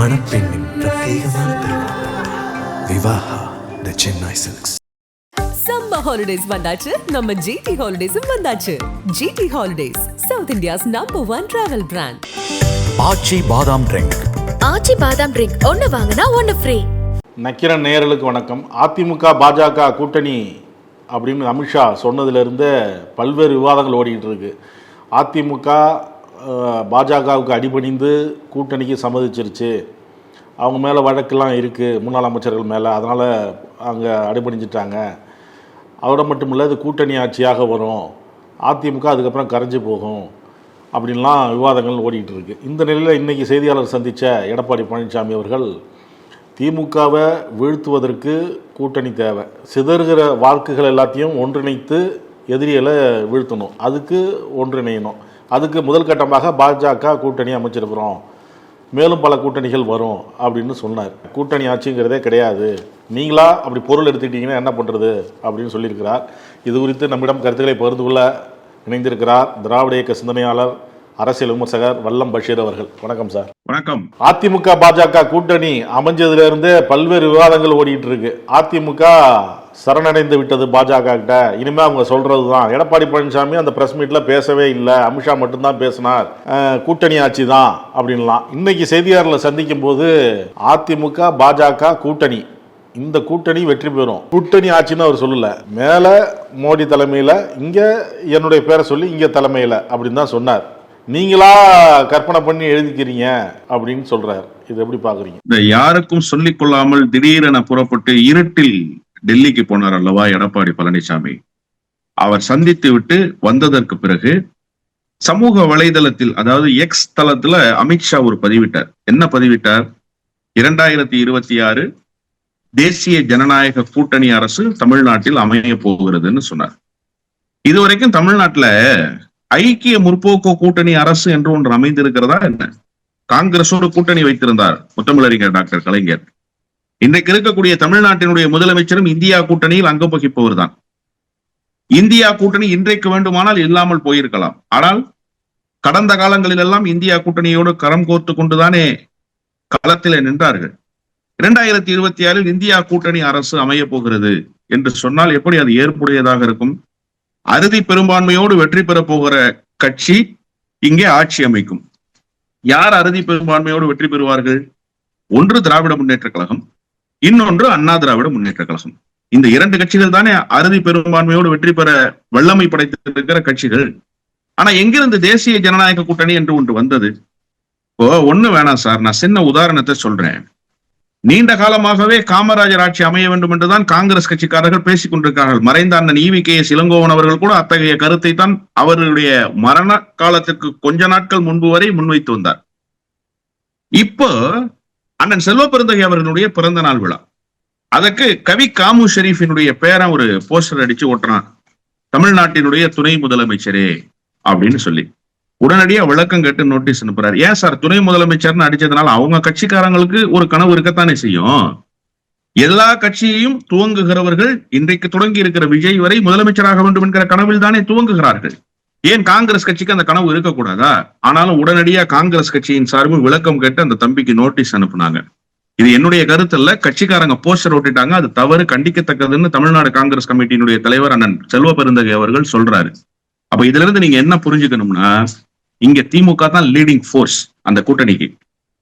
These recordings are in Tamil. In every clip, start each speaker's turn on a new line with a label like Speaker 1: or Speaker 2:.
Speaker 1: மணப்பெண்ணின் பிரத்யேகமான திருமணம். Vivaha the Chennai silks
Speaker 2: summer holidays வந்தாச்சு. நம்ம ஜிடி ஹாலிடேஸும் வந்தாச்சு. GT holidays south India's number one travel brand
Speaker 3: Aachi badam drink
Speaker 4: Aachi பாதாம் ட்ரிங்க் ஒன்னு வாங்கினா ஒன்னு ஃப்ரீ
Speaker 5: நக்கிரன் நேயர்களுக்கு வணக்கம். அதிமுக பாஜக கூட்டணி அப்படின்னு அமித்ஷா சொன்னதிலிருந்தே பல்வேறு விவாதங்கள் ஓடிக்கிட்டு இருக்கு. அதிமுக பாஜகவுக்கு அடிபணிந்து கூட்டணிக்கு சம்மதிச்சிருச்சு. அவங்க மேலே வழக்கெல்லாம் இருக்குது முன்னாள் அமைச்சர்கள் மேலே. அதனால் அங்கே அடிபணிஞ்சிட்டாங்க. அதோட மட்டும் இல்லை அது கூட்டணி ஆட்சியாக வரும். அதிமுக அதுக்கப்புறம் கரைஞ்சு போகும். அப்படின்லாம் விவாதங்கள் ஓடிக்கிட்டு இருக்கு. இந்த நிலையில் இன்றைக்கி செய்தியாளர் சந்தித்த எடப்பாடி பழனிசாமி அவர்கள் திமுகவை வீழ்த்துவதற்கு கூட்டணி தேவை. சிதறுகிற வாக்குகள் எல்லாத்தையும் ஒன்றிணைத்து எதிரிகளை வீழ்த்தணும். அதுக்கு ஒன்றிணையணும். அதுக்கு முதல் கட்டமாக பாஜக கூட்டணி அமைச்சிருக்கிறோம். மேலும் பல கூட்டணிகள் வரும் அப்படின்னு சொன்னார். கூட்டணி ஆட்சிங்கிறதே கிடையாது. நீங்களா அப்படி பொருள் எடுத்துக்கிட்டீங்கன்னா என்ன பண்ணுறது அப்படின்னு சொல்லியிருக்கிறார். இது குறித்து நம்மிடம் கருத்துக்களை பகிர்ந்து கொள்ள இணைந்திருக்கிறார் திராவிட இயக்க சிந்தனையாளர் அரசியல் விமர்சகர் வல்லம் பஷீர் அவர்கள். வணக்கம் சார்.
Speaker 6: வணக்கம்.
Speaker 5: அதிமுக பாஜக கூட்டணி அமைஞ்சதுல இருந்தே பல்வேறு விவாதங்கள் ஓடிட்டு இருக்கு. அதிமுக சரணடைந்து விட்டது பாஜக கிட்ட. இனிமே அவங்க சொல்றது தான் எடப்பாடி பழனிசாமி அந்த பிரஸ் மீட்ல பேசவே இல்லை. அமித்ஷா மட்டும்தான் பேசினார். கூட்டணி ஆட்சி தான் அப்படின்லாம். இன்னைக்கு செய்தியாளர்களை சந்திக்கும் போது அதிமுக பாஜக கூட்டணி. இந்த கூட்டணி வெற்றி பெறும். கூட்டணி ஆட்சின்னு அவர் சொல்லல. மேல மோடி தலைமையில இங்க என்னுடைய பேரை சொல்லி இங்க தலைமையில அப்படின்னு தான் சொன்னார். நீங்களா கற்பனை பண்ணி எழுதிக்கிறீங்க அப்படின்னு சொல்றாரு. இது எப்படி பாக்குறீங்க
Speaker 6: யாருக்கும் சொல்லிக் கொள்ளாமல் திடீரென புறப்பட்டு இருட்டில் டெல்லிக்கு போனார் அல்லவா எடப்பாடி பழனிசாமி? அவர் சந்தித்து விட்டு வந்ததற்கு பிறகு சமூக வலைதளத்தில் அதாவது எக்ஸ் தளத்துல அமித்ஷா ஒரு பதிவிட்டார். என்ன பதிவிட்டார்? இரண்டாயிரத்தி இருபத்தி ஆறு தேசிய ஜனநாயக கூட்டணி அரசு தமிழ்நாட்டில் அமைய போகிறதுன்னு சொன்னார். இதுவரைக்கும் தமிழ்நாட்டுல ஐக்கிய முற்போக்கு கூட்டணி அரசு என்று ஒன்று அமைந்திருக்கிறதா என்ன? காங்கிரஸோடு கூட்டணி வைத்திருந்தார் முத்தமிழறிஞர் டாக்டர் கலைஞர். இன்றைக்கு இருக்கக்கூடிய தமிழ்நாட்டினுடைய முதலமைச்சரும் இந்தியா கூட்டணியில் அங்கம் வகிப்பவர் தான் இந்தியா கூட்டணி இன்றைக்கு வேண்டுமானால் இல்லாமல் போயிருக்கலாம். ஆனால் கடந்த காலங்களில் எல்லாம் இந்தியா கூட்டணியோடு கரம் கோர்த்து கொண்டுதானே களத்திலே நின்றார்கள். இரண்டாயிரத்தி இருபத்தி ஆறில் இந்தியா கூட்டணி அரசு அமைய போகிறது என்று சொன்னால் எப்படி அது ஏற்புடையதாக இருக்கும்? அறுதி பெரும்பான்மையோடு வெற்றி பெறப் போகிற கட்சி இங்கே ஆட்சி அமைக்கும். யார் அறுதி பெரும்பான்மையோடு வெற்றி பெறுவார்கள்? ஒன்று திராவிட முன்னேற்ற கழகம் இன்னொன்று அண்ணா திராவிட முன்னேற்ற கழகம். இந்த இரண்டு கட்சிகள் தானே அறுதி பெரும்பான்மையோடு வெற்றி பெற வல்லமை படைத்திருக்கிற கட்சிகள். ஆனா எங்கிருந்து தேசிய ஜனநாயக கூட்டணி என்று ஒன்று வந்தது? இப்போ ஒண்ணு வேணாம் சார். நான் சின்ன உதாரணத்தை சொல்றேன். நீண்ட காலமாகவே காமராஜர் ஆட்சி அமைய வேண்டும் என்றுதான் காங்கிரஸ் கட்சிக்காரர்கள் பேசிக் கொண்டிருக்கிறார்கள். மறைந்த அண்ணன் ஈவி கே. எஸ் இளங்கோவன் அவர்கள் கூட அத்தகைய கருத்தை தான் அவர்களுடைய மரண காலத்திற்கு கொஞ்ச நாட்கள் முன்பு வரை முன்வைத்து வந்தார். இப்போ அண்ணன் செல்வ பெருந்தகை அவர்களுடைய பிறந்த நாள் விழா. அதற்கு கவி காமு ஷெரீஃபினுடைய பேரன் ஒரு போஸ்டர் அடிச்சு ஓட்டுறான். தமிழ்நாட்டினுடைய துணை முதலமைச்சரே அப்படின்னு சொல்லி. உடனடியா விளக்கம் கேட்டு நோட்டீஸ் அனுப்புறாரு. ஏன் சார் துணை முதலமைச்சர்னு அடிச்சதுனால அவங்க கட்சிக்காரங்களுக்கு ஒரு கனவு இருக்கத்தானே செய்யும்? எல்லா கட்சியையும் துவங்குகிறவர்கள் இன்றைக்கு தொடங்கி இருக்கிற விஜய் வரை முதலமைச்சராக வேண்டும் என்கிற கனவில் தானே துவங்குகிறார்கள். ஏன் காங்கிரஸ் கட்சிக்கு அந்த கனவு இருக்கக்கூடாதா? ஆனாலும் உடனடியா காங்கிரஸ் கட்சியின் சார்பு விளக்கம் கேட்டு அந்த தம்பிக்கு நோட்டீஸ் அனுப்புனாங்க. இது என்னுடைய கருத்துல கட்சிக்காரங்க போஸ்டர் ஓட்டிட்டாங்க அது தவறு கண்டிக்கத்தக்கதுன்னு தமிழ்நாடு காங்கிரஸ் கமிட்டியினுடைய தலைவர் அண்ணன் செல்வ பெருந்தகை அவர்கள் சொல்றாரு. அப்ப இதுல இருந்து நீங்க என்ன புரிஞ்சுக்கணும்னா இங்க திமுக தான் லீடிங் ஃபோர்ஸ் அந்த கூட்டணிக்கு.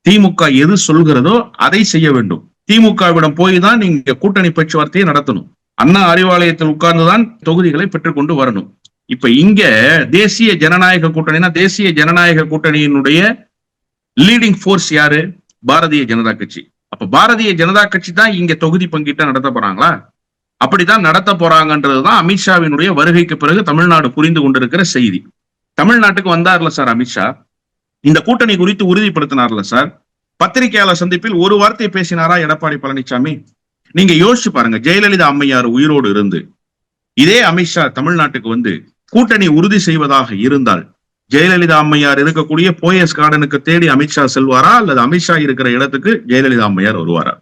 Speaker 6: திமுக எது சொல்கிறதோ அதை செய்ய வேண்டும். திமுகவிடம் போய் தான் நீங்க கூட்டணி பேச்சுவார்த்தையை நடத்தணும். அண்ணா அறிவாலயத்தில் உட்கார்ந்துதான் தொகுதிகளை பெற்றுக்கொண்டு வரணும். இப்ப இங்க தேசிய ஜனநாயக கூட்டணினா தேசிய ஜனநாயக கூட்டணியினுடைய லீடிங் ஃபோர்ஸ் யாரு? பாரதிய ஜனதா கட்சி. அப்ப பாரதிய ஜனதா கட்சி தான் இங்க தொகுதி பங்கீட்டா நடத்த போறாங்களா? அப்படித்தான் நடத்த போறாங்கன்றதுதான் அமித்ஷாவினுடைய வருகைக்கு பிறகு தமிழ்நாடு புரிந்து கொண்டிருக்கிற செய்தி. தமிழ்நாட்டுக்கு வந்தார்ல சார் அமித்ஷா. இந்த கூட்டணி குறித்து உறுதிப்படுத்தினார்ல சார். பத்திரிகையாளர் சந்திப்பில் ஒரு வார்த்தை பேசினாரா எடப்பாடி பழனிசாமி நீங்க யோசிச்சு பாருங்க ஜெயலலிதா அம்மையார் உயிரோடு இருந்து இதே அமித்ஷா தமிழ்நாட்டுக்கு வந்து கூட்டணி உறுதி செய்வதாக இருந்தால் ஜெயலலிதா அம்மையார் இருக்கக்கூடிய போயஸ் கார்டனுக்கு தேடி அமித்ஷா செல்வாரா? அல்லது அமித்ஷா இருக்கிற இடத்துக்கு ஜெயலலிதா அம்மையார் வருவாரா?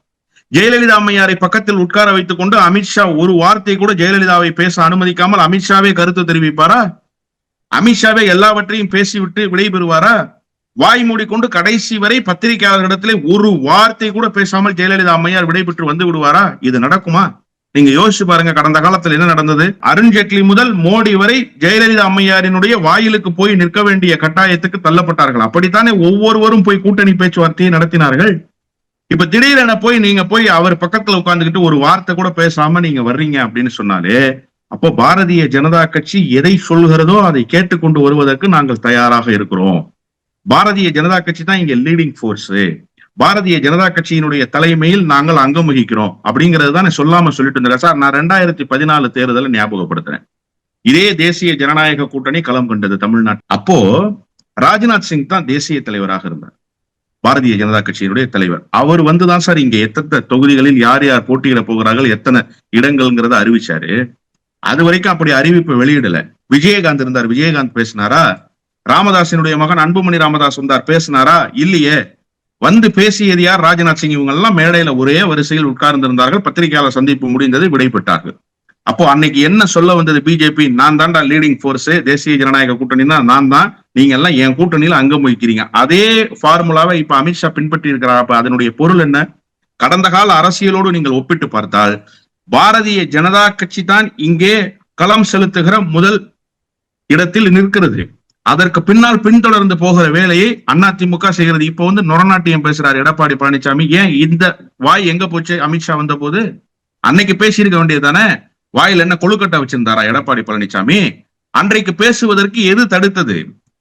Speaker 6: ஜெயலலிதா அம்மையாரை பக்கத்தில் உட்கார வைத்துக் கொண்டு அமித்ஷா ஒரு வார்த்தை கூட ஜெயலலிதாவை பேச அனுமதிக்காமல் அமித்ஷாவே கருத்து தெரிவிப்பாரா? அமித்ஷாவே எல்லாவற்றையும் பேசிவிட்டு விடைபெறுவாரா? வாய் மூடிக்கொண்டு கடைசி வரை பத்திரிகையாளர்களிடத்திலே ஒரு வார்த்தை கூட பேசாமல் ஜெயலலிதா அம்மையார் விடைபெற்று வந்து விடுவாரா? இது நடக்குமா? நீங்க யோசிச்சு பாருங்க கடந்த காலத்தில் என்ன நடந்தது? அருண்ஜேட்லி முதல் மோடி வரை ஜெயலலிதா அம்மையாரினுடைய வாயிலுக்கு போய் நிற்க வேண்டிய கட்டாயத்துக்கு தள்ளப்பட்டார்கள். அப்படித்தானே ஒவ்வொருவரும் போய் கூட்டணி பேச்சுவார்த்தையை நடத்தினார்கள்? இப்ப திடீரென போய் நீங்க போய் அவர் பக்கத்துல உட்காந்துக்கிட்டு ஒரு வார்த்தை கூட பேசாம நீங்க வர்றீங்க அப்படின்னு சொன்னாலே அப்போ பாரதிய ஜனதா கட்சி எதை சொல்கிறதோ அதை கேட்டுக்கொண்டு வருவதற்கு நாங்கள் தயாராக இருக்கிறோம். பாரதிய ஜனதா கட்சி தான் இங்க லீடிங் ஃபோர்ஸ் பாரதிய ஜனதா கட்சியினுடைய தலைமையில் நாங்கள் அங்கம் வகிக்கிறோம் அப்படிங்கிறது தான் சொல்லாம சொல்லிட்டு இருந்தேன். சார் நான் ரெண்டாயிரத்தி பதினாலு தேர்தலை ஞாபகப்படுத்துறேன். இதே தேசிய ஜனநாயக கூட்டணி களம் கண்டது தமிழ்நாட்டு அப்போ ராஜ்நாத் சிங் தான் தேசிய தலைவராக இருந்தார். பாரதிய ஜனதா கட்சியினுடைய தலைவர். அவர் வந்துதான் சார் இங்க எத்தனை தொகுதிகளில் யார் யார் போட்டியிட போகிறார்கள் எத்தனை இடங்கள்ங்கிறத அறிவிச்சாரு. அது வரைக்கும் அப்படி அறிவிப்பு வெளியிடல. விஜயகாந்த் இருந்தார். விஜயகாந்த் பேசினாரா? ராமதாசினுடைய மகன் அன்புமணி ராமதாஸ் வந்தார். பேசினாரா? இல்லையே. வந்து பேசியது யார்? ராஜ்நாத் சிங். இவங்க எல்லாம் மேடையில ஒரே வரிசையில் உட்கார்ந்திருந்தார்கள். பத்திரிகையாளர் சந்திப்பு முடிந்தது விடைபெற்றார்கள். அப்போ அன்னைக்கு என்ன சொல்ல வந்தது பிஜேபி? நான் தான்டா லீடிங் போர்ஸ் தேசிய ஜனநாயக கூட்டணினா நான் தான். நீங்க எல்லாம் என் கூட்டணியில அங்கம் வகிக்கிறீங்க. அதே ஃபார்முலாவை இப்ப அமித்ஷா பின்பற்றி இருக்கிறார் அப்ப அதனுடைய பொருள் என்ன? கடந்த கால அரசியலோடு நீங்கள் ஒப்பிட்டு பார்த்தால் பாரதிய ஜனதா கட்சி தான் இங்கே களம் செலுத்துகிற முதல் இடத்தில் நிற்கிறது. அதற்கு பின்னால் பின்தொடர்ந்து போகிற வேலையை அதிமுக செய்கிறது. இப்போ வந்து நொரநாட்டியம் பேசுறாரு எடப்பாடி பழனிசாமி ஏன் இந்த வாய் எங்க போச்சு? அமித்ஷா வந்த போது அன்னைக்கு பேசியிருக்க வேண்டியதுதானே? வாயில் என்ன கொழுக்கட்டை வச்சிருந்தாரா எடப்பாடி பழனிசாமி அன்றைக்கு பேசுவதற்கு எது தடுத்தது?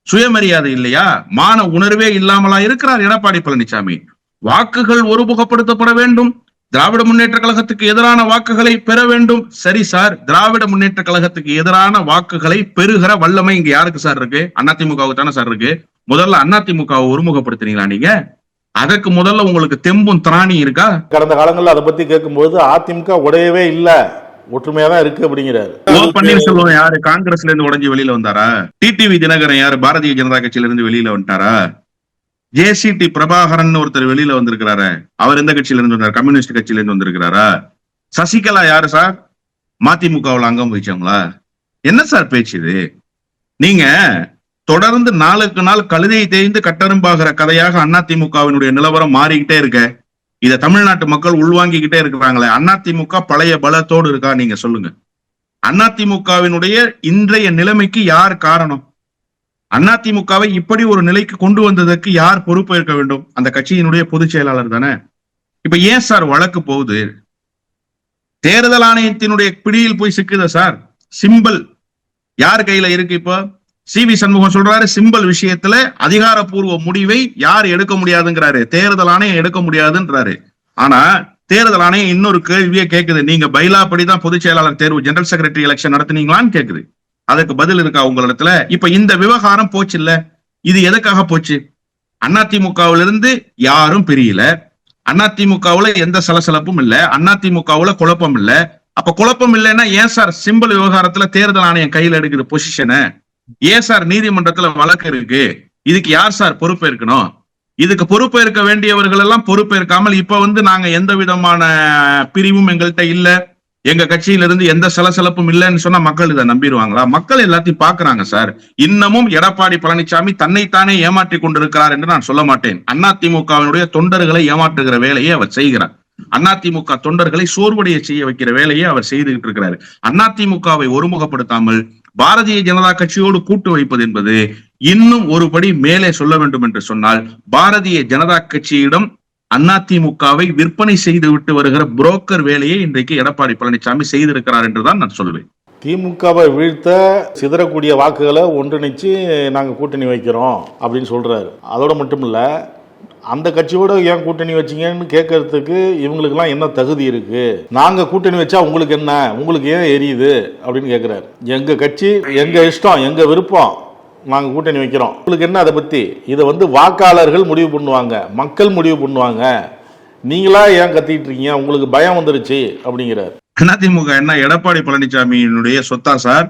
Speaker 6: சுயமரியாதை இல்லையா? மான உணர்வே இல்லாமலா இருக்கிறார் எடப்பாடி பழனிசாமி வாக்குகள் ஒருமுகப்படுத்தப்பட வேண்டும். திராவிட முன்னேற்ற கழகத்துக்கு எதிரான வாக்குகளை பெற வேண்டும். சரி சார் திராவிட முன்னேற்ற கழகத்துக்கு எதிரான வாக்குகளை பெறுகிற வல்லமை இங்க யாருக்கு சார் இருக்கு? அதிமுகவுக்கு தானே சார் இருக்கு. முதல்ல அதிமுகவை ஒருமுகப்படுத்துனீங்களா நீங்க? அதற்கு முதல்ல உங்களுக்கு தெம்பும் திராணி இருக்கா?
Speaker 5: கடந்த காலங்களில் அதை பத்தி கேட்கும்போது அதிமுக உடையவே இல்ல. ஒற்றுமையா தான் இருக்கு அப்படிங்கிறாரு.
Speaker 6: ஓ பன்னீர்செல்வம் யாரு? காங்கிரஸ்ல இருந்து உடைஞ்சு வெளியில வந்தாரா? டிடிவி தினகரன் யாரு? பாரதிய ஜனதா கட்சியில இருந்து வெளியில வந்துட்டாரா? ஜேசிடி பிரபாகரன் ஒருத்தர் வெளியில வந்திருக்கிறாரு. அவர் எந்த கட்சியில இருந்து வந்தார்? கம்யூனிஸ்ட் கட்சியில இருந்து வந்திருக்கிறாரா? சசிகலா யாரு சார்? மதிமுகவில் அங்கம் வகிச்சவங்களா? என்ன சார் பேச்சு இது? நீங்க தொடர்ந்து நாளுக்கு நாள் கழுதையை தேய்ந்து கட்டரும்பாகிற கதையாக அதிமுகவினுடைய நிலவரம் மாறிக்கிட்டே இருக்க. இதை தமிழ்நாட்டு மக்கள் உள்வாங்கிக்கிட்டே இருக்கிறாங்களே. அதிமுக பழைய பலத்தோடு இருக்கா? நீங்க சொல்லுங்க. அதிமுகவினுடைய இன்றைய நிலைமைக்கு யார் காரணம்? அதிமுகவை இப்படி ஒரு நிலைக்கு கொண்டு வந்ததற்கு யார் பொறுப்பேற்க வேண்டும்? அந்த கட்சியினுடைய பொதுச் செயலாளர் தானே. இப்ப ஏன் சார் வழக்கு போகுது? தேர்தல் ஆணையத்தினுடைய பிடியில் போய் சிக்குதா சார்? சிம்பிள் யார் கையில இருக்கு இப்போ? சி வி சண்முகம் சொல்றாரு சிம்பிள் விஷயத்துல அதிகாரப்பூர்வ முடிவை யார் எடுக்க முடியாதுங்கிறாரு. தேர்தல் ஆணையம் எடுக்க முடியாதுன்றாரு. ஆனா தேர்தல் ஆணையம் இன்னொரு கேள்வியே கேக்குது. நீங்க பைலா படிதான் பொதுச் செயலாளர் தேர்வு ஜெனரல் செக்ரட்டரி எலெக்ஷன் நடத்துனீங்களான்னு கேக்குது. அதுக்கு பதில் இருக்கா உங்களிடத்துல? இப்ப இந்த விவகாரம் போச்சு இல்ல இது எதுக்காக போச்சு? அதிமுகவிலிருந்து யாரும் பிரியல. அதிமுகவுல எந்த சலசலப்பும் இல்ல. அதிமுகவுல குழப்பம் இல்ல. அப்ப குழப்பம் இல்லைன்னா ஏன் சார் சிம்பிள் விவகாரத்துல தேர்தல் ஆணையம் கையில எடுக்கிற பொசிஷனை ஏன் சார் நீதிமன்றத்துல வழக்கு இருக்கு? இதுக்கு யார் சார் பொறுப்பேற்கணும்? இதுக்கு பொறுப்பேற்க வேண்டியவர்கள் எல்லாம் பொறுப்பேற்காமல் இப்ப வந்து நாங்க எந்த விதமான பிரிவும் எங்கள்கிட்ட இல்லை. எங்க கட்சியிலிருந்து எந்த சலசலப்பும் இல்லைன்னு சொன்னா மக்கள் இதை நம்பிடுவாங்களா? மக்கள் எல்லாத்தையும் பாக்குறாங்க சார். இன்னமும் எடப்பாடி பழனிசாமி தன்னைத்தானே ஏமாற்றி கொண்டிருக்கிறார் என்று நான் சொல்ல மாட்டேன். அதிமுகவினுடைய தொண்டர்களை ஏமாற்றுகிற வேலையை அவர் செய்கிறார். அதிமுக தொண்டர்களை சோர்வடைய செய்ய வைக்கிற வேலையை அவர் செய்துகிட்டு இருக்கிறார். அதிமுகவை ஒருமுகப்படுத்தாமல் பாரதிய ஜனதா கட்சியோடு கூட்டு வைப்பது என்பது இன்னும் ஒருபடி மேலே சொல்ல வேண்டும் என்று சொன்னால் பாரதிய ஜனதா கட்சியிடம் அதிமுகவை விற்பனை செய்து விட்டு வருகிற புரோக்கர் வேலையை இன்றைக்கு எடப்பாடி பழனிசாமி செய்திருக்கிறார் என்றுதான் நான் சொல்வேன்
Speaker 5: திமுகவை வீழ்த்த சிதறக்கூடிய வாக்குகளை ஒன்றிணைச்சு நாங்க கூட்டணி வைக்கிறோம் அப்படின்னு சொல்றாரு. அதோட மட்டும் இல்ல அந்த கட்சியோட ஏன் கூட்டணி வச்சீங்கன்னு கேட்கறதுக்கு இவங்களுக்கெல்லாம் என்ன தகுதி இருக்கு? நாங்க கூட்டணி வச்சா உங்களுக்கு என்ன? உங்களுக்கு ஏன் எரியுது? அப்படின்னு கேட்கிறாரு. எங்க கட்சி எங்க இஷ்டம் எங்க விருப்பம் நாங்கள் கூட்டணி வைக்கிறோம். உங்களுக்கு என்ன அதை பற்றி இதை வந்து வாக்காளர்கள் முடிவு பண்ணுவாங்க. மக்கள் முடிவு பண்ணுவாங்க. நீங்களா ஏன் கத்திட்டு இருக்கீங்க? உங்களுக்கு பயம் வந்துருச்சு அப்படிங்கிறார்.
Speaker 6: அதிமுக என்ன எடப்பாடி பழனிசாமியினுடைய சொத்தா சார்?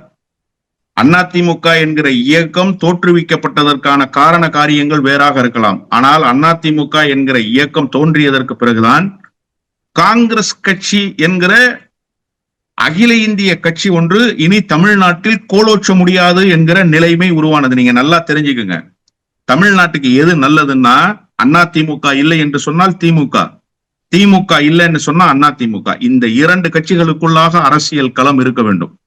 Speaker 6: அதிமுக என்கிற இயக்கம் தோற்றுவிக்கப்பட்டதற்கான காரண காரியங்கள் வேறாக இருக்கலாம். ஆனால் அதிமுக என்கிற இயக்கம் தோன்றியதற்கு பிறகுதான் காங்கிரஸ் கட்சி என்கிற அகில இந்திய கட்சி ஒன்று இனி தமிழ்நாட்டில் கோலோச்ச முடியாது என்கிற நிலைமை உருவானது. நீங்க நல்லா தெரிஞ்சுக்குங்க. தமிழ்நாட்டுக்கு எது நல்லதுன்னா அண்ணா திமுக இல்லை என்று சொன்னால் திமுக. திமுக இல்லைன்னு சொன்னா அண்ணா திமுக. இந்த இரண்டு கட்சிகளுக்குள்ளாக அரசியல் களம் இருக்க வேண்டும்.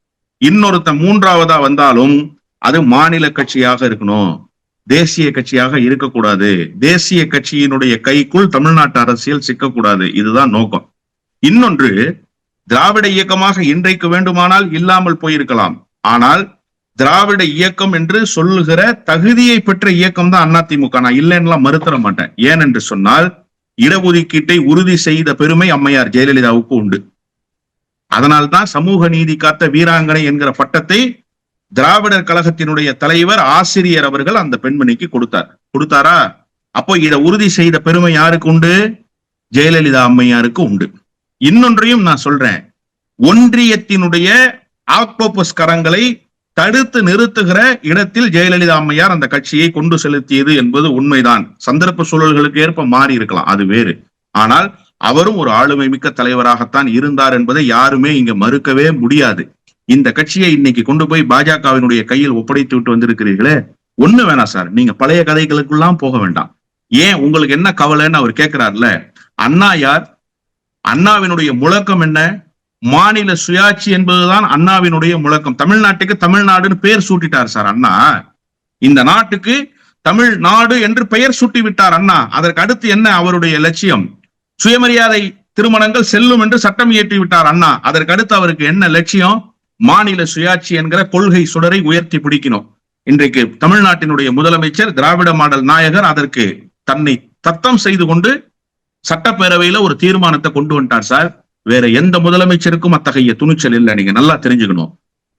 Speaker 6: இன்னொருத்த மூன்றாவதா வந்தாலும் அது மாநில கட்சியாக இருக்கணும். தேசிய கட்சியாக இருக்கக்கூடாது. தேசிய கட்சியினுடைய கைக்குள் தமிழ்நாட்டு அரசியல் சிக்கக்கூடாது. இதுதான் நோக்கம். இன்னொன்று திராவிட இயக்கமாக இன்றைக்கு வேண்டுமானால் இல்லாமல் போயிருக்கலாம். ஆனால் திராவிட இயக்கம் என்று சொல்லுகிற தகுதியை பெற்ற இயக்கம் தான் அதிமுக. நான் இல்லைன்னுலாம் மறுத்தர மாட்டேன். ஏன் என்று சொன்னால் இடஒதுக்கீட்டை உறுதி செய்த பெருமை அம்மையார் ஜெயலலிதாவுக்கு உண்டு. அதனால்தான் சமூக நீதி காத்த வீராங்கனை என்கிற பட்டத்தை திராவிடர் கழகத்தினுடைய தலைவர் ஆசிரியர் அவர்கள் அந்த பெண்மணிக்கு கொடுத்தார். கொடுத்தாரா? அப்போ இதை உறுதி செய்த பெருமை யாருக்கு உண்டு? ஜெயலலிதா அம்மையாருக்கு உண்டு. இன்னொன்றையும் நான் சொல்றேன். ஒன்றியத்தினுடைய ஆக்டோபஸ் கரங்களை தடுத்து நிறுத்துகிற இடத்தில் ஜெயலலிதா அம்மையார் அந்த கட்சியை கொண்டு செலுத்தியது என்பது உண்மைதான். சந்தர்ப்ப சூழல்களுக்கு ஏற்ப மாறி இருக்கலாம் அது வேறு. ஆனால் அவரும் ஒரு ஆளுமை மிக்க தலைவராகத்தான் இருந்தார் என்பதை யாருமே இங்க மறுக்கவே முடியாது. இந்த கட்சியை இன்னைக்கு கொண்டு போய் பாஜகவினுடைய கையில் ஒப்படைத்து விட்டு வந்திருக்கிறீர்களே ஒண்ணு வேணாம் சார் நீங்க பழைய கதைகளுக்கெல்லாம் போக வேண்டாம். ஏன் உங்களுக்கு என்ன கவலைன்னு அவர் கேட்கிறார்ல அண்ணா யார் அண்ணாவினுடைய முழக்கம் என்ன? மாநில சுயாட்சி என்பதுதான் அண்ணாவினுடைய முழக்கம். தமிழ்நாட்டுக்கு தமிழ்நாடுன்னு பெயர் சூட்டிட்டார் சார் அண்ணா. இந்த நாட்டுக்கு தமிழ்நாடு என்று பெயர் சூட்டி விட்டார் அண்ணா. அதற்கு அடுத்து என்ன அவருடைய லட்சியம்? சுயமரியாதை திருமணங்கள் செல்லும் என்று சட்டம் இயற்றி விட்டார் அண்ணா. அதற்கு அடுத்து அவருக்கு என்ன லட்சியம்? மாநில சுயாட்சி என்கிற கொள்கை சுடரை உயர்த்தி பிடிக்கணும். இன்றைக்கு தமிழ்நாட்டினுடைய முதலமைச்சர் திராவிட மாடல் நாயகர் அதற்கு தன்னை தத்தம் செய்து கொண்டு சட்டப்பேரவையில ஒரு தீர்மானத்தை கொண்டு வந்துட்டார் சார். வேற எந்த முதலமைச்சருக்கும் அத்தகைய துணிச்சல் இல்லை. நீங்க நல்லா தெரிஞ்சுக்கணும்.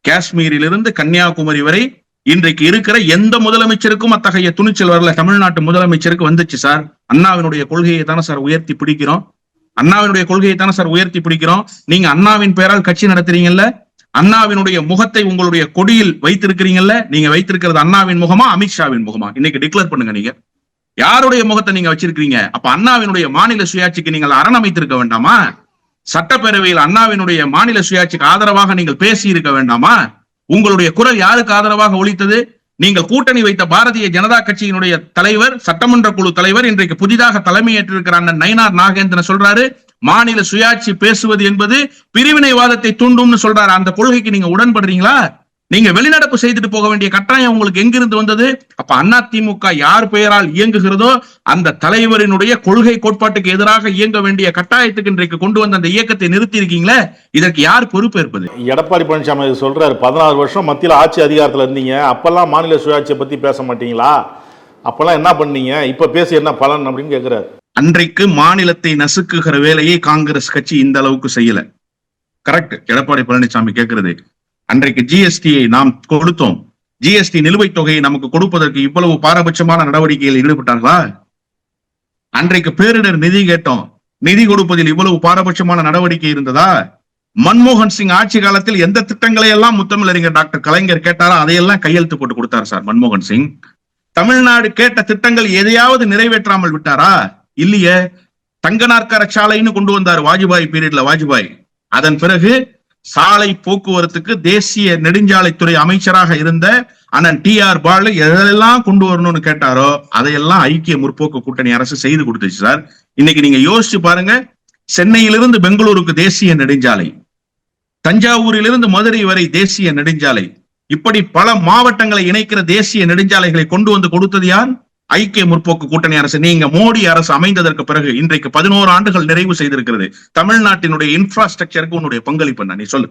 Speaker 6: காஷ்மீரிலிருந்து கன்னியாகுமரி வரை இன்றைக்கு இருக்கிற எந்த முதலமைச்சருக்கும் அத்தகைய துணிச்சல் வரல. தமிழ்நாட்டு முதலமைச்சருக்கு வந்துச்சு சார். அண்ணாவினுடைய கொள்கையை தானே சார் உயர்த்தி பிடிக்கிறோம். அண்ணாவினுடைய கொள்கையை தானே சார் உயர்த்தி பிடிக்கிறோம். நீங்க அண்ணாவின் பெயரால் கட்சி நடத்துறீங்கல்ல. அண்ணாவினுடைய முகத்தை உங்களுடைய கொடியில் வைத்திருக்கிறீங்கல்ல. நீங்க வைத்திருக்கிறது அண்ணாவின் முகமா அமித்ஷாவின் முகமா? இன்னைக்கு டிக்ளேர் பண்ணுங்க நீங்க. யாருடைய முகத்தை நீங்க வச்சிருக்கீங்க அப்ப அண்ணாவினுடைய மாநில சுயாட்சிக்கு நீங்கள் அரணமைத்திருக்க வேண்டாமா? சட்டப்பேரவையில் அண்ணாவினுடைய மாநில சுயாட்சிக்கு ஆதரவாக நீங்கள் பேசி இருக்க வேண்டாமா? உங்களுடைய குரல் யாருக்கு ஆதரவாக ஒழித்தது நீங்கள் கூட்டணி வைத்த பாரதிய ஜனதா கட்சியினுடைய தலைவர் சட்டமன்ற குழு தலைவர் இன்றைக்கு புதிதாக தலைமையேற்றிருக்கிற அண்ணன் நயினார் நாகேந்திரன் சொல்றாரு மாநில சுயாட்சி பேசுவது என்பது பிரிவினைவாதத்தை தூண்டும்னு சொல்றாரு. அந்த கொள்கைக்கு நீங்க உடன்படுறீங்களா? நீங்க வெளிநடப்பு செய்துட்டு போக வேண்டிய கட்டாயம் உங்களுக்கு எங்கிருந்து வந்தது? அப்ப அதிமுக யார் பெயரால் இயங்குகிறதோ அந்த தலைவரினுடைய கொள்கை கோட்பாட்டுக்கு எதிராக இயங்க வேண்டிய கட்டாயத்துக்கு இன்றைக்கு கொண்டு வந்த அந்த இயக்கத்தை நிறுத்தி இருக்கீங்களே இதற்கு யார் பொறுப்பேற்பது?
Speaker 5: எடப்பாடி பழனிசாமி சொல்றாரு பதினாறு வருஷம் மத்தியில் ஆட்சி அதிகாரத்தில் இருந்தீங்க. அப்பெல்லாம் மாநில சுயாட்சியை பத்தி பேச மாட்டீங்களா? அப்பெல்லாம் என்ன பண்ணீங்க? இப்ப பேசி என்ன பலன் அப்படின்னு கேக்குறாரு.
Speaker 6: அன்றைக்கு மாநிலத்தை நசுக்குகிற வேலையை காங்கிரஸ் கட்சி இந்த அளவுக்கு செய்யல. கரெக்ட் எடப்பாடி பழனிசாமி கேட்கிறது அன்றைக்கு ஜிஎஸ்டியை நாம் கொடுத்தோம். ஜிஎஸ்டி நிலுவைத் தொகையை நமக்கு கொடுப்பதற்கு இவ்வளவு பாரபட்சமான நடவடிக்கையில் ஈடுபட்டார்களா? அன்றைக்கு பேரிடர் நிதி கேட்டோம். நிதி கொடுப்பதில் இவ்வளவு பாரபட்சமான நடவடிக்கை இருந்ததா? மன்மோகன் சிங் ஆட்சி காலத்தில் எந்த திட்டங்களை எல்லாம் முத்தமிழறிஞர் டாக்டர் கலைஞர் கேட்டாரோ அதையெல்லாம் கையெழுத்து போட்டு கொடுத்தார் சார் மன்மோகன் சிங். தமிழ்நாடு கேட்ட திட்டங்கள் எதையாவது நிறைவேற்றாமல் விட்டாரா? இல்லையே. தங்க நாற்கர சாலைன்னு கொண்டு வந்தார் வாஜ்பாய் பீரியட்ல வாஜ்பாய். அதன் பிறகு சாலை போக்குவரத்துக்கு தேசிய நெடுஞ்சாலைத்துறை அமைச்சராக இருந்த அண்ணன் டி ஆர் பாலு எதெல்லாம் கொண்டு வரணும்னு கேட்டாரோ அதையெல்லாம் ஐக்கிய முற்போக்கு கூட்டணி அரசு செய்து கொடுத்துச்சு சார். இன்னைக்கு நீங்க யோசிச்சு பாருங்க சென்னையிலிருந்து பெங்களூருக்கு தேசிய நெடுஞ்சாலை தஞ்சாவூரிலிருந்து மதுரை வரை தேசிய நெடுஞ்சாலை இப்படி பல மாவட்டங்களை இணைக்கிற தேசிய நெடுஞ்சாலைகளை கொண்டு வந்து கொடுத்தது யார்? ஐக்கிய முற்போக்கு கூட்டணி அரசு நீங்க மோடி அரசு அமைந்ததற்கு பிறகு இன்றைக்கு பதினோரு ஆண்டுகள் நிறைவு செய்திருக்கிறது. தமிழ்நாட்டினுடைய இன்ஃப்ராஸ்ட்ரக்சருக்கு உன்னுடைய பங்களிப்பு என்ன? நீ சொல்லு.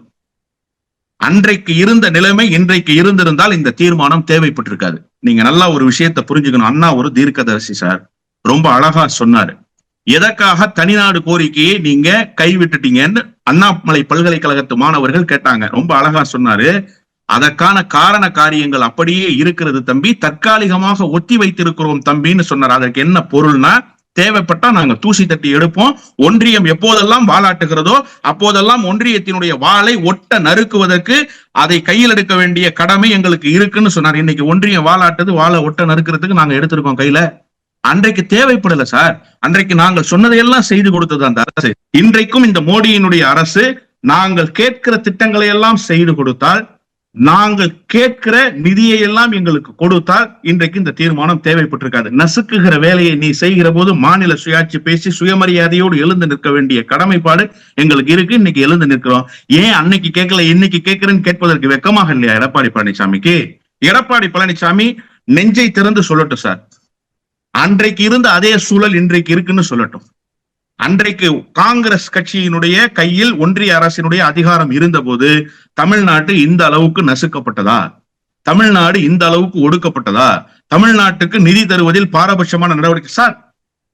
Speaker 6: அன்றைக்கு இருந்த நிலைமை இன்றைக்கு இருந்திருந்தால் இந்த தீர்மானம் தேவைப்பட்டிருக்காது. நீங்க நல்லா ஒரு விஷயத்தை புரிஞ்சுக்கணும். அண்ணா ஒரு தீர்க்கதரிசி சார். ரொம்ப அழகா சொன்னாரு. எதற்காக தனிநாடு கோரிக்கையை நீங்க கைவிட்டுட்டீங்கன்னு அண்ணாமலை பல்கலைக்கழகத்து மாணவர்கள் கேட்டாங்க. ரொம்ப அழகா சொன்னாரு. அதற்கான காரண காரியங்கள் அப்படியே இருக்கிறது தம்பி. தற்காலிகமாக ஒத்தி வைத்திருக்கிறோம் தம்பின்னு சொன்னார். அதற்கு என்ன பொருள்னா தேவைப்பட்டா நாங்க தூசி தட்டி எடுப்போம். ஒன்றியம் எப்போதெல்லாம் வாலாட்டுகிறதோ அப்போதெல்லாம் ஒன்றியத்தினுடைய வாளை ஒட்ட நறுக்குவதற்கு அதை கையில் எடுக்க வேண்டிய கடமை எங்களுக்கு இருக்குன்னு சொன்னார். இன்னைக்கு ஒன்றியம் வாலாட்டுது வாழை ஒட்ட நறுக்கிறதுக்கு நாங்க எடுத்திருக்கோம் கையில. அன்றைக்கு தேவைப்படல சார். அன்றைக்கு நாங்கள் சொன்னதையெல்லாம் செய்து கொடுத்தது அந்த அரசு. இன்றைக்கும் இந்த மோடியினுடைய அரசு நாங்கள் கேட்கிற திட்டங்களை எல்லாம் செய்து கொடுத்தால் நாங்கள் கேட்கிற நிதியை எல்லாம் எங்களுக்கு கொடுத்தால் இன்றைக்கு இந்த தீர்மானம் தேவைப்பட்டிருக்காது. நசுக்குகிற வேலையை நீ செய்கிற போது மாநில சுயாட்சி பேசி சுயமரியாதையோடு எழுந்து நிற்க வேண்டிய கடமைப்பாடு எங்களுக்கு இருக்கு. இன்னைக்கு எழுந்து நிற்கிறோம். ஏன் அன்னைக்கு கேட்கல இன்னைக்கு கேட்கிறேன்னு கேட்பதற்கு வெக்கமாக இல்லையா எடப்பாடி பழனிசாமிக்கு? எடப்பாடி பழனிசாமி நெஞ்சை திறந்து சொல்லட்டும் சார். அன்றைக்கு இருந்த அதே சூழல் இன்றைக்கு இருக்குன்னு சொல்லட்டும். அன்றைக்கு காங்கிரஸ் கட்சியினுடைய கையில் ஒன்றிய அரசினுடைய அதிகாரம் இருந்தபோது தமிழ்நாட்டு இந்த அளவுக்கு நசுக்கப்பட்டதா? தமிழ்நாடு இந்த அளவுக்கு ஒடுக்கப்பட்டதா? தமிழ்நாட்டுக்கு நிதி தருவதில் பாரபட்சமான நடவடிக்கை சார்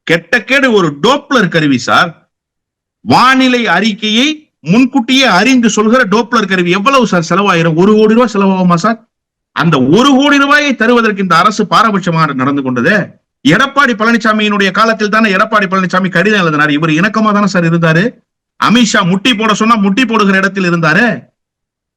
Speaker 6: கெட்ட கேடு ஒரு டோப்ளர் கருவி சார். வானிலை அறிக்கையை முன்கூட்டியே அறிந்து சொல்கிற டோப்ளர் கருவி எவ்வளவு சார்? செலவாயிரும் ஒரு கோடி ரூபாய் செலவாகுமா சார்? அந்த ஒரு கோடி ரூபாயை தருவதற்கு இந்த அரசு பாரபட்சமாக நடந்து கொண்டது எடப்பாடி பழனிசாமியினுடைய காலத்தில் தானே எடப்பாடி பழனிசாமி கடிதம் எழுதினார். இவர் இணக்கமா தானே சார் இருந்தாரு? அமித்ஷா முட்டி போட சொன்னா முட்டி போடுகிற இடத்தில் இருந்தாரு.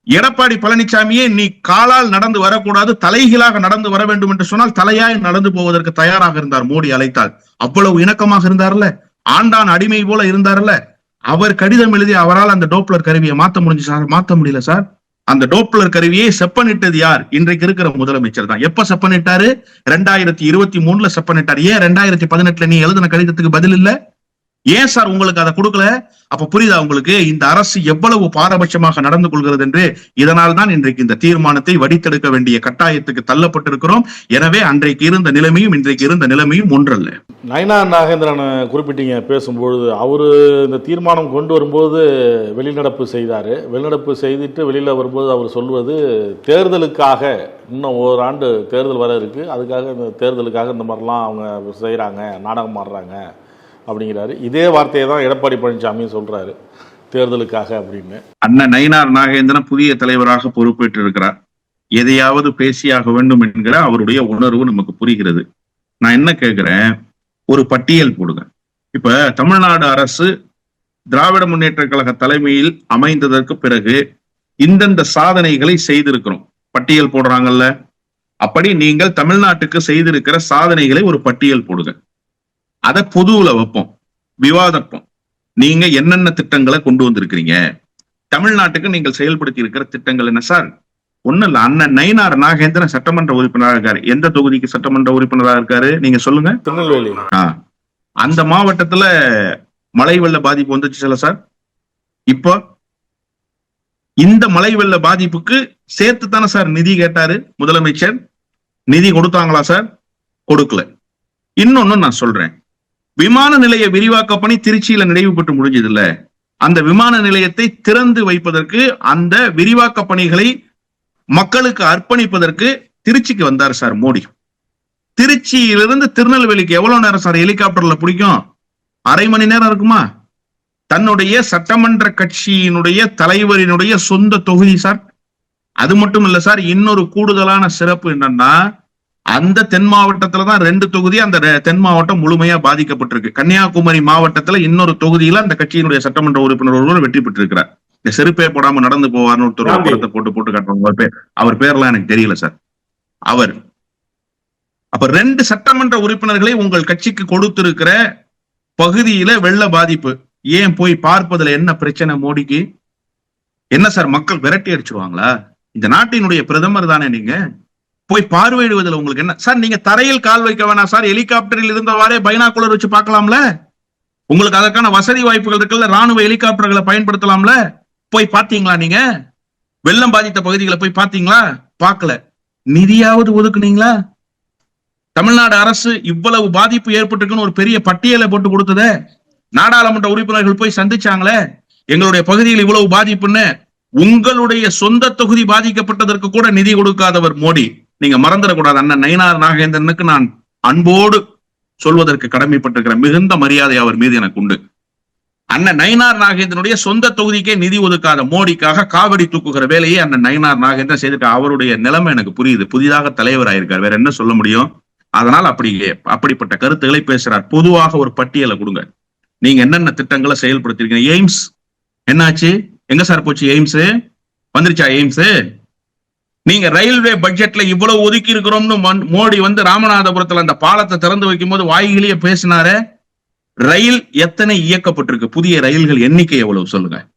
Speaker 6: எடப்பாடி பழனிசாமியே நீ காலால் நடந்து வரக்கூடாது தலைகீழாக நடந்து வர வேண்டும் என்று சொன்னால் தலையாய் நடந்து போவதற்கு தயாராக இருந்தார் மோடி அழைத்தால். அவ்வளவு இணக்கமாக இருந்தார்ல? ஆண்டான் அடிமை போல இருந்தார்ல? அவர் கடிதம் எழுதி அவரால் அந்த டோப்ளர் கருவியை மாத்த முடிஞ்சு சார்? மாத்த முடியல சார்? அந்த டோப்ளர் கருவியை செப்பனிட்டது யார்? இன்றைக்கு இருக்கிற முதலமைச்சர் தான். எப்ப செப்பனிட்டாரு? ரெண்டாயிரத்தி இருபத்தி மூணுல செப்பனிட்டார். ஏன் ரெண்டாயிரத்தி பதினெட்டுல நீ எழுதின கடிதத்துக்கு பதில் இல்லை? ஏன் சார் உங்களுக்கு அதை கொடுக்கல? அப்ப புரியுதா உங்களுக்கு? இந்த அரசு எவ்வளவு பாரபட்சமாக நடந்து கொள்கிறது என்று? இதனால் தான் இன்றைக்கு இந்த தீர்மானத்தை வடித்தெடுக்க வேண்டிய கட்டாயத்துக்கு தள்ளப்பட்டிருக்கிறோம். எனவே அன்றைக்கு இருந்த நிலைமையும் இன்றைக்கு இருந்த நிலைமையும் ஒன்றல்ல.
Speaker 5: நயனா நாகேந்திரன் குறிப்பிட்டீங்க பேசும்பொழுது. அவர் இந்த தீர்மானம் கொண்டு வரும்போது வெளிநடப்பு செய்தார். வெளிநடப்பு செய்துட்டு வெளியில் வரும்போது அவர் சொல்வது தேர்தலுக்காக இன்னும் ஓராண்டு தேர்தல் வர இருக்கு. அதுக்காக இந்த தேர்தலுக்காக இந்த மாதிரிலாம் அவங்க செய்கிறாங்க நாடகம் ஆடுறாங்க. அப்படிங்கிறாரு. இதே வார்த்தையை தான் எடப்பாடி பழனிசாமியும் சொல்கிறாரு தேர்தலுக்காக அப்படின்னு.
Speaker 6: அண்ணன் நயினார் நாகேந்திரன் புதிய தலைவராக பொறுப்பேற்று இருக்கிறார் எதையாவது பேசியாக வேண்டும் என்கிற அவருடைய உணர்வு நமக்கு புரிகிறது. நான் என்ன கேட்கிறேன்? ஒரு பட்டியல் போடுங்க. இப்ப தமிழ்நாடு அரசு திராவிட முன்னேற்ற கழக தலைமையில் அமைந்ததற்கு பிறகு இந்தந்த சாதனைகளை செய்திருக்கிறோம். பட்டியல் போடுறாங்கல்ல. அப்படி நீங்கள் தமிழ்நாட்டுக்கு செய்திருக்கிற சாதனைகளை ஒரு பட்டியல் போடுங்க. அதை பொதுவுல வைப்போம் விவாதப்போம். நீங்க என்னென்ன திட்டங்களை கொண்டு வந்திருக்கிறீங்க? தமிழ்நாட்டுக்கு நீங்கள் செயல்படுத்தி இருக்கிற திட்டங்கள் என்ன சார்? ஒண்ணு இல்ல. அண்ணன் நயினார் நாகேந்திரன் சட்டமன்ற உறுப்பினராக இருக்காரு. எந்த தொகுதிக்கு சட்டமன்ற உறுப்பினராக இருக்காரு? நீங்க சொல்லுங்க.
Speaker 5: திருநெல்வேலி.
Speaker 6: அந்த மாவட்டத்துல மழை வெள்ள பாதிப்பு வந்துச்சுல சார்? இப்போ இந்த மழை வெள்ள பாதிப்புக்கு சேர்த்து தானே சார் நிதி கேட்டாரு முதலமைச்சர்? நிதி கொடுத்தாங்களா சார்? கொடுக்கல. இன்னொன்னு நான் சொல்றேன். விமான நிலைய விரிவாக்க பணி திருச்சியில நிறைவு பெற்று முடிஞ்சது இல்ல அந்த விமான நிலையத்தை திறந்து வைப்பதற்கு அந்த விரிவாக்க பணிகளை மக்களுக்கு அர்ப்பணிப்பதற்கு திருச்சிக்கு வந்தார் சார் மோடி. திருச்சியிலிருந்து திருநெல்வேலிக்கு எவ்வளவு நேரம் சார் ஹெலிகாப்டர்ல பிடிக்கும்? அரை மணி நேரம் இருக்குமா? தன்னுடைய சட்டமன்ற கட்சியினுடைய தலைவரினுடைய சொந்த தொகுதி சார். அது மட்டும் இல்ல சார் இன்னொரு கூடுதலான சிறப்பு என்னன்னா அந்த தென் மாவட்டத்துல தான் ரெண்டு தொகுதி அந்த தென் மாவட்டம் முழுமையா பாதிக்கப்பட்டிருக்கு. கன்னியாகுமரி மாவட்டத்துல இன்னொரு தொகுதியில அந்த கட்சியினுடைய சட்டமன்ற உறுப்பினர் ஒருவர் வெற்றி பெற்றிருக்கிறார். இந்த செருப்பே போடாம நடந்து போவார்னு ஒருத்தர். படத்தை போட்டு போட்டு காட்டுவாங்க. அவர் பேர் அவர் பேர்லாம் எனக்கு தெரியல சார். அவர். அப்ப ரெண்டு சட்டமன்ற உறுப்பினர்களை உங்கள் கட்சிக்கு கொடுத்திருக்கிற பகுதியில வெள்ள பாதிப்பு. ஏன் போய் பார்ப்பதுல என்ன பிரச்சனை மோடிக்கு? என்ன சார் மக்கள் விரட்டி அடிச்சிருவாங்களா? இந்த நாட்டினுடைய பிரதமர் தானே நீங்க? போய் பார்வையிடுவதில் உங்களுக்கு என்ன? சார் நீங்க தரையில் கால் வைக்க வேணாம் சார். ஹெலிகாப்டரில் இருந்தவாறே பைனாகுலர் வச்சு பார்க்கலாம்ல? உங்களுக்கு அதற்கான வசதி வாய்ப்புகள் இருக்குல்ல? ராணுவ ஹெலிகாப்டர்களை பயன்படுத்தலாம்ல? போய் பாத்தீங்களா நீங்க? வெள்ளம் பாதித்த பகுதிகளை போய் பாத்தீங்களா பார்க்கல. நிதியாவது ஒதுக்குனீங்களா? தமிழ்நாடு அரசு இவ்வளவு பாதிப்பு ஏற்பட்டிருக்குன்னு ஒரு பெரிய பட்டியலை போட்டு கொடுத்தத. நாடாளுமன்ற உறுப்பினர்கள் போய் சந்திச்சாங்களே. எங்களுடைய பகுதியில் இவ்வளவு பாதிப்புன்னு உங்களுடைய சொந்த தொகுதி பாதிக்கப்பட்டதற்கு கூட நிதி கொடுக்காதவர் மோடி. நீங்க மறந்துடக்கூடாது. அண்ணன் நயினார் நாகேந்திரனுக்கு நான் அன்போடு சொல்வதற்கு கடமைப்பட்டிருக்கிற மிகுந்த மரியாதை அவர் மீது எனக்கு உண்டு. அண்ணன் நயினார் நாகேந்திரனுடைய சொந்த தொகுதிக்கே நிதி ஒதுக்காத மோடிக்காக காவடி தூக்குகிற வேலையை அண்ணன் நயினார் நாகேந்திரன் செய்துட்டு அவருடைய நிலைமை எனக்கு புரியுது. புதிதாக தலைவர் ஆயிருக்கார். வேற என்ன சொல்ல முடியும்? அதனால் அப்படி அப்படிப்பட்ட கருத்துக்களை பேசுறார். பொதுவாக ஒரு பட்டியலை கொடுங்க. நீங்க என்னென்ன திட்டங்களை செயல்படுத்திருக்கீங்க? எய்ம்ஸ் என்னாச்சு? எங்க சார் போச்சு எய்ம்ஸ்? வந்துருச்சா எய்ம்ஸ்? நீங்க ரயில்வே பட்ஜெட்ல இவ்வளவு ஒதுக்கி இருக்கிறோம்னு மன்- மோடி வந்து ராமநாதபுரத்துல அந்த பாலத்தை திறந்து வைக்கும் போது வாய்கிலேயே பேசினாரு. ரயில் எத்தனை இயக்கப்பட்டிருக்கு? புதிய ரயில்கள் எண்ணிக்கை எவ்வளவு சொல்லுங்க.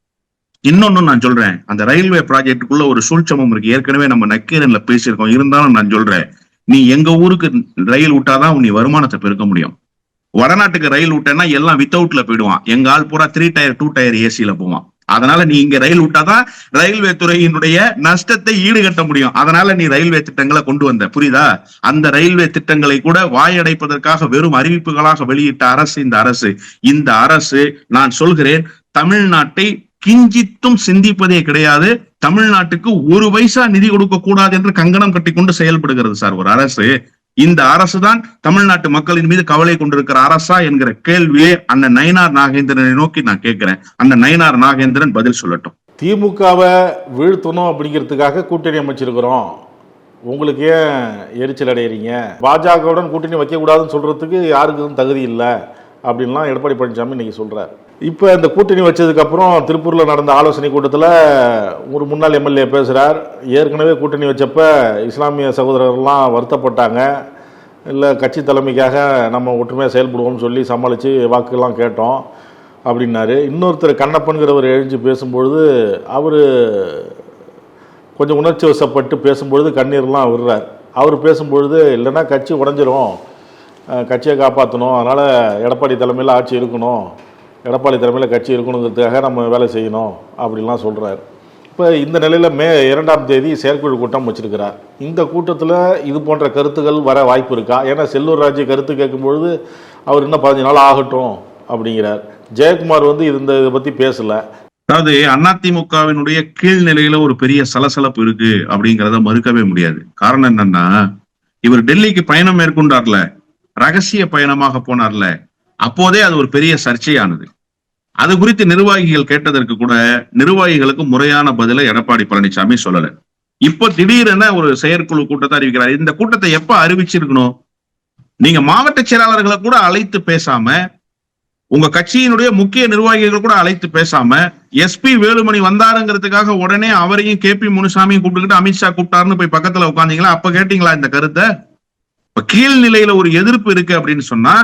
Speaker 6: இன்னொன்னு நான் சொல்றேன். அந்த ரயில்வே ப்ராஜெக்டுக்குள்ள ஒரு சூழ்ச்சமம் இருக்கு. ஏற்கனவே நம்ம நக்கீரன்ல பேசியிருக்கோம். இருந்தாலும் நான் சொல்றேன். நீ எங்க ஊருக்கு ரயில் விட்டாதான் நீ வருமானத்தை பெருக்க முடியும். வடநாட்டுக்கு ரயில் விட்டேன்னா எல்லாம் வித்தவுட்ல போயிடுவான். எங்க ஆள் பூரா த்ரீ டயர் டூ டயர் ஏசியில போவான். அதனால நீ இங்க ரயில் விட்டாதான் ரயில்வே துறையினுடைய நஷ்டத்தை ஈடுகட்ட முடியும். அதனால நீ ரயில்வே திட்டங்களை கொண்டு வந்த. புரியுதா? அந்த ரயில்வே திட்டங்களை கூட வாயடைப்பதற்காக வெறும் அறிவிப்புகளாக வெளியிட்ட அரசு இந்த அரசு. இந்த அரசு நான் சொல்கிறேன் தமிழ்நாட்டை கிஞ்சித்தும் சிந்திப்பதே கிடையாது. தமிழ்நாட்டுக்கு ஒரு பைசா நிதி கொடுக்க கூடாது என்று கங்கணம் கட்டி கொண்டு செயல்படுகிறது சார் ஒரு அரசு. இந்த அரசு தான் தமிழ்நாட்டு மக்களின் மீது கவலை கொண்டிருக்கிற அரசா என்கிற கேள்வியை அந்த நயனார் நாகேந்திரனை நோக்கி நான் கேட்கிறேன். அந்த நயனார் நாகேந்திரன் பதில் சொல்லட்டும்.
Speaker 5: திமுகவை வீழ்த்தணும் அப்படிங்கிறதுக்காக கூட்டணி அமைச்சிருக்கிறோம். உங்களுக்கு ஏன் எரிச்சல் அடையிறீங்க? பாஜகவுடன் கூட்டணி வைக்கக்கூடாதுன்னு சொல்கிறதுக்கு யாருக்கும் தகுதி இல்லை. அப்படின்லாம் எடப்பாடி பழனிசாமி இன்னைக்கு சொல்கிறார் இப்போ இந்த கூட்டணி வச்சதுக்கப்புறம் திருப்பூரில் நடந்த ஆலோசனை கூட்டத்தில் ஒரு முன்னாள் எம்எல்ஏ பேசுகிறார் ஏற்கனவே கூட்டணி வச்சப்ப இஸ்லாமிய சகோதரர்கள்லாம் வருத்தப்பட்டாங்க. இல்லை கட்சி தலைமைக்காக நம்ம ஒற்றுமையாக செயல்படுவோம்னு சொல்லி சமாளித்து வாக்குலாம் கேட்டோம் அப்படின்னாரு. இன்னொருத்தர் கண்ணப்பன்கிறவர் எழுந்து பேசும்பொழுது அவர் கொஞ்சம் உணர்ச்சி வசப்பட்டு பேசும்பொழுது கண்ணீர்லாம் விடுறார். அவர் பேசும்பொழுது இல்லைன்னா கட்சி உடஞ்சிரும். கட்சியை காப்பாற்றணும் அதனால் எடப்பாடி தலைமையில் ஆட்சி இருக்கணும். எடப்பாடி தலைமையில் கட்சி இருக்கணுங்கிறதுக்காக நம்ம வேலை செய்யணும் அப்படின்லாம் சொல்கிறார் இப்போ இந்த நிலையில் மே இரண்டாம் தேதி செயற்குழு கூட்டம் வச்சிருக்கிறார். இந்த கூட்டத்தில் இது போன்ற கருத்துக்கள் வர வாய்ப்பு இருக்கா? ஏன்னா செல்லூர் ராஜு கருத்து கேட்கும்பொழுது அவர் இன்னும் பதினஞ்சு நாள் ஆகட்டும் அப்படிங்கிறார். ஜெயக்குமார் வந்து இந்த இதை பற்றி பேசலை.
Speaker 6: அதாவது அதிமுகவினுடைய கீழ்நிலையில ஒரு பெரிய சலசலப்பு இருக்கு அப்படிங்கிறத மறுக்கவே முடியாது. காரணம் என்னன்னா இவர் டெல்லிக்கு பயணம் மேற்கொண்டார்ல. ரகசிய பயணமாக போனார்ல. அப்போதே அது ஒரு பெரிய சர்ச்சையானது. அது குறித்து நிர்வாகிகள் கேட்டதற்கு கூட நிர்வாகிகளுக்கு முறையான பதிலை எடப்பாடி பழனிசாமி சொல்லல. இப்போ திடீரென ஒரு செயற்குழு கூட்டத்தை அறிவிக்கிறார். இந்த கூட்டத்தை எப்ப அறிவிச்சிருக்கணும்? நீங்க மாவட்ட செயலாளர்களை கூட அழைத்து பேசாம உங்க கட்சியினுடைய முக்கிய நிர்வாகிகள் கூட அழைத்து பேசாம எஸ்பி வேலுமணி வந்தாருங்கிறதுக்காக உடனே அவரையும் கே பி முனுசாமியும் கூப்பிட்டுக்கிட்டு அமித்ஷா கூப்பிட்டாருன்னு போய் பக்கத்துல உட்காந்தீங்களா? அப்ப கேட்டீங்களா இந்த கருத்தை? இப்ப கீழ்நிலையில ஒரு எதிர்ப்பு இருக்கு அப்படின்னு சொன்னா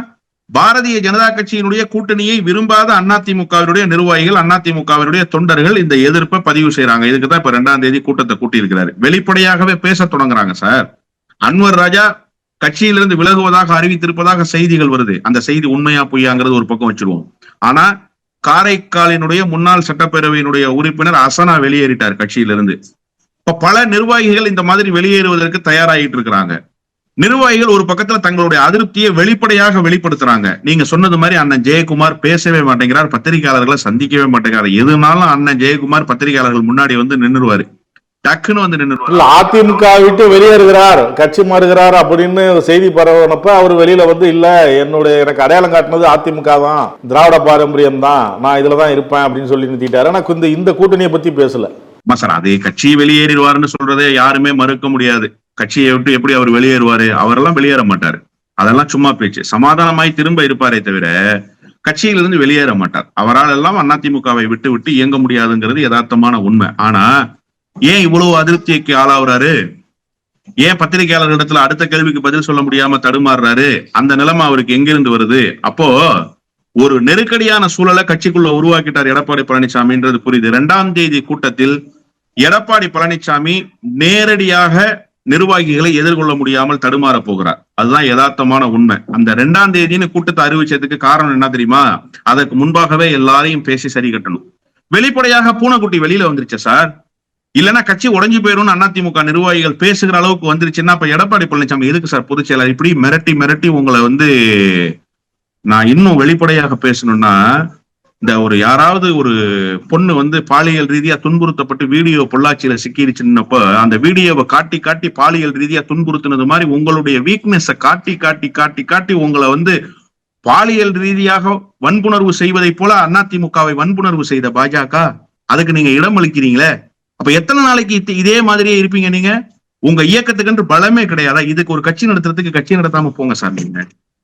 Speaker 6: பாரதிய ஜனதா கட்சியினுடைய கூட்டணியை விரும்பாத அதிமுகவினுடைய நிர்வாகிகள் அதிமுகவினுடைய தொண்டர்கள் இந்த எதிர்ப்பை பதிவு செய்யறாங்க இதுக்கு தான் இப்ப ரெண்டாம் தேதி கூட்டத்தை கூட்டியிருக்கிறாரு. வெளிப்படையாகவே பேச தொடங்குறாங்க சார். அன்வர் ராஜா கட்சியிலிருந்து விலகுவதாக அறிவித்திருப்பதாக செய்திகள் வருது. அந்த செய்தி உண்மையா பொய்யாங்கிறது ஒரு பக்கம் வச்சிருவோம். ஆனா காரைக்காலினுடைய முன்னாள் சட்டப்பேரவையினுடைய உறுப்பினர் அசனா வெளியேறிட்டார் கட்சியிலிருந்து. இப்ப பல நிர்வாகிகள் இந்த மாதிரி வெளியேறுவதற்கு தயாராகிட்டு இருக்கிறாங்க. நிர்வாகிகள் ஒரு பக்கத்துல தங்களுடைய அதிருப்தியை வெளிப்படையாக வெளிப்படுத்துறாங்க. நீங்க சொன்னது மாதிரி அண்ணன் ஜெயக்குமார் பேசவே மாட்டேங்கிறார் பத்திரிகையாளர்களை சந்திக்கவே மாட்டேங்கிறார். எதுனாலும் அண்ணன் ஜெயக்குமார் பத்திரிகையாளர்கள் முன்னாடி வந்து நின்னுருவாரு டக்குன்னு வந்து
Speaker 5: இல்ல அதிமுக விட்டு வெளியேறுகிறார் கட்சி மாறுகிறார் அப்படின்னு செய்தி பரவனப்ப அவர் வெளியில வந்து இல்ல என்னுடைய எனக்கு அடையாளம் காட்டினது அதிமுக தான். திராவிட பாரம்பரியம் தான். நான் இதுல தான் இருப்பேன் அப்படின்னு சொல்லி நிறுத்திட்டாரு. ஆனா இந்த கூட்டணியை பத்தி பேசல.
Speaker 6: சார் அது கட்சி வெளியேறிடுவாருன்னு சொல்றதை யாருமே மறுக்க முடியாது. கட்சியை விட்டு எப்படி அவர் வெளியேறுவாரு? அவரெல்லாம் வெளியேற மாட்டாரு. அதெல்லாம் சும்மா பேச்சு. சமாதானமாய் திரும்ப இருப்பாரே தவிர கட்சியிலிருந்து வெளியேற மாட்டார். அவரால் எல்லாம் அதிமுகவை விட்டு விட்டு இயங்க முடியாதுங்கிறது யதார்த்தமான உண்மை. ஆனா ஏன் இவ்வளவு அதிருப்திக்கு ஆளாவுறாரு? ஏன் பத்திரிகையாளர்களிடத்துல அடுத்த கேள்விக்கு பதில் சொல்ல முடியாம தடுமாறுறாரு? அந்த நிலைமை அவருக்கு எங்கிருந்து வருது? அப்போ ஒரு நெருக்கடியான சூழலை கட்சிக்குள்ள உருவாக்கிட்டார் எடப்பாடி பழனிசாமின்றது புரியுது. இரண்டாம் தேதி கூட்டத்தில் எடப்பாடி பழனிசாமி நேரடியாக நிர்வாகிகளை எதிர்கொள்ள முடியாமல் தடுமாற போகிறார். அதுதான் யதார்த்தமான உண்மை. அந்த ரெண்டாம் தேதின்னு கூட்டத்தை அறிவிச்சதுக்கு காரணம் என்ன தெரியுமா? அதற்கு முன்பாகவே எல்லாரையும் பேசி சரி கட்டணும். வெளிப்படையாக பூனைக்குட்டி வெளியில வந்துருச்சு சார்? இல்லைன்னா கட்சி உடஞ்சி போயிடும்னு அதிமுக நிர்வாகிகள் பேசுகிற அளவுக்கு வந்துருச்சுன்னா இப்ப எடப்பாடி பழனிசாமி எதுக்கு சார் பொதுச் செயலர் இப்படி மிரட்டி மிரட்டி உங்களை வந்து நான் இன்னும் வெளிப்படையாக பேசணும்னா இந்த ஒரு யாராவது ஒரு பொண்ணு வந்து பாலியல் ரீதியா துன்புறுத்தப்பட்டு வீடியோ பொள்ளாச்சியில சிக்கிடுச்சுன்னப்ப அந்த வீடியோவை காட்டி காட்டி பாலியல் ரீதியா துன்புறுத்தினது மாதிரி உங்களுடைய வீக்னஸ காட்டி காட்டி காட்டி காட்டி உங்களை வந்து பாலியல் ரீதியாக வன்புணர்வு செய்வதை போல அதிமுகவை வன்புணர்வு செய்த பாஜக. அதுக்கு நீங்க இடம் அளிக்கிறீங்களே. அப்ப எத்தனை நாளைக்கு இதே மாதிரியே இருப்பீங்க நீங்க? உங்க இயக்கத்துக்கு பலமே கிடையாதா? இதுக்கு ஒரு கட்சி நடத்துறதுக்கு கட்சி நடத்தாம போங்க சார் நீங்க.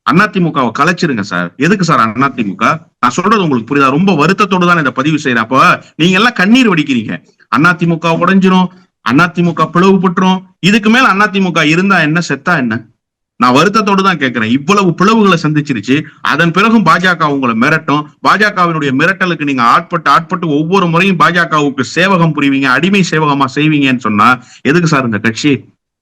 Speaker 6: அதிமுகவை கலைச்சிருங்க சார். எதுக்கு சார் அதிமுக நான் சொல்றது உங்களுக்கு புரியுதா? ரொம்ப வருத்தத்தோடு தான் இதை பதிவு செய்யறேன் அப்ப நீங்க எல்லாம் கண்ணீர் வடிக்கிறீங்க. அதிமுக உடைஞ்சிரும். அதிமுக பிளவுபட்டுரும். இதுக்கு மேல அதிமுக இருந்தா என்ன? செத்தா என்ன? நான் வருத்தத்தோடு தான் கேட்கிறேன். இவ்வளவு பிளவுகளை சந்திச்சிருச்சு. அதன் பிறகும் பாஜக உங்களை மிரட்டும். பாஜகவினுடைய மிரட்டலுக்கு நீங்க ஆட்பட்டு ஆட்பட்டு ஒவ்வொரு முறையும் பாஜகவுக்கு சேவகம் புரிவீங்க அடிமை சேவகமா செய்வீங்கன்னு சொன்னா எதுக்கு சார் இந்த கட்சி?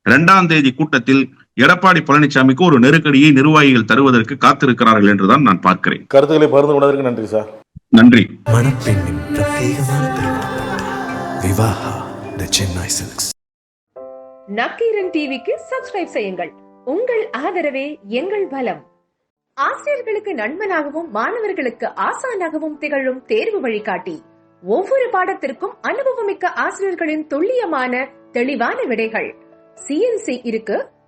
Speaker 6: இரண்டாம் தேதி கூட்டத்தில் எடப்பாடி பழனிசாமிக்கு ஒரு நெருக்கடியை நிர்வாகிகள் தருவதற்கு காத்திருக்கிறார்கள் என்றுதான் நான் பார்க்கிறேன்.
Speaker 5: கருத்துக்களை பகிர்ந்து கொண்டதற்கு நன்றி சார்.
Speaker 6: நன்றி.
Speaker 1: மணப்பெண்ணின் பிரத்யேகமான திருமணம் விவாஹா த சென்னை சில்க்ஸ்.
Speaker 7: நக்கீரன் டிவிக்கு சப்ஸ்கிரைப் செய்யுங்கள். உங்கள் ஆதரவே எங்கள் பலம். ஆசிரியர்களுக்கு நண்பனாகவும் மாணவர்களுக்கு ஆசானாகவும் திகழும் தேர்வு வழிகாட்டி. ஒவ்வொரு பாடத்திற்கும் அனுபவமிக்க ஆசிரியர்களின் துல்லியமான தெளிவான விடைகள். சிஎன்சி இருக்கு.